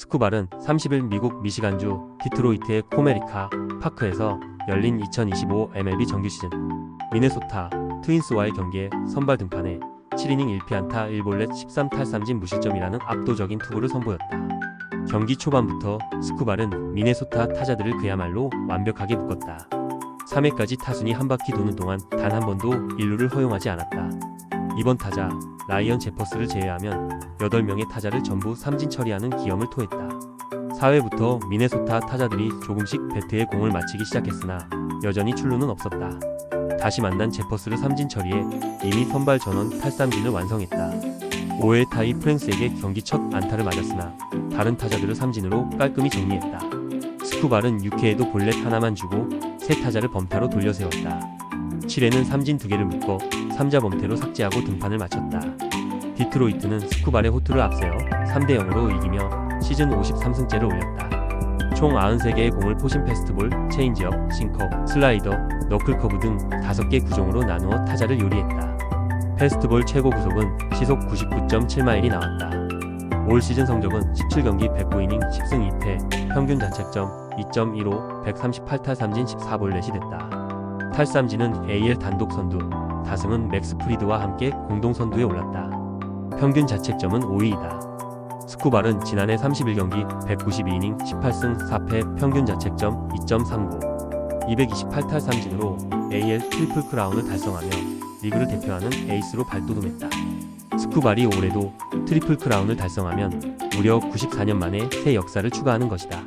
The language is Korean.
스쿠발은 30일 미국 미시간주 디트로이트의 코메리카 파크에서 열린 2025 MLB 정규 시즌 미네소타 트윈스와의 경기에 선발 등판해 7이닝 1피안타 1볼넷 13탈삼진 무실점이라는 압도적인 투구를 선보였다. 경기 초반부터 스쿠발은 미네소타 타자들을 그야말로 완벽하게 묶었다. 3회까지 타순이 한 바퀴 도는 동안 단 한 번도 1루를 허용하지 않았다. 이번 타자 라이언 제퍼스를 제외하면 8명의 타자를 전부 삼진 처리하는 기염을 토했다. 4회부터 미네소타 타자들이 조금씩 배트에 공을 맞히기 시작했으나 여전히 출루는 없었다. 다시 만난 제퍼스를 삼진 처리해 이미 선발 전원 탈삼진을 완성했다. 5회 타이 프랭스에게 경기 첫 안타를 맞았으나 다른 타자들을 삼진으로 깔끔히 정리했다. 스쿠발은 6회에도 볼넷 하나만 주고 세 타자를 범타로 돌려세웠다. 7회는 삼진 두 개를 묶어 3자 범퇴로 삭제하고 등판을 마쳤다. 디트로이트는 스쿠발의 호투를 앞세워 3대 0으로 이기며 시즌 53승째를 올렸다. 총 93개의 공을 포신 패스트볼, 체인지업, 싱커, 슬라이더, 너클커브 등 5개 구종으로 나누어 타자를 요리했다. 패스트볼 최고 구속은 시속 99.7마일이 나왔다. 올 시즌 성적은 17경기 109이닝 10승 2패, 평균 자책점 2.15, 138탈 삼진 14볼넷이 됐다. 탈삼진은 AL 단독 선두, 다승은 맥스 프리드와 함께 공동 선두에 올랐다. 평균 자책점은 5위이다. 스쿠발은 지난해 31경기 192이닝 18승 4패 평균 자책점 2.39, 228탈 삼진으로 AL 트리플 크라운을 달성하며 리그를 대표하는 에이스로 발돋움했다. 스쿠발이 올해도 트리플 크라운을 달성하면 무려 94년 만에 새 역사를 추가하는 것이다.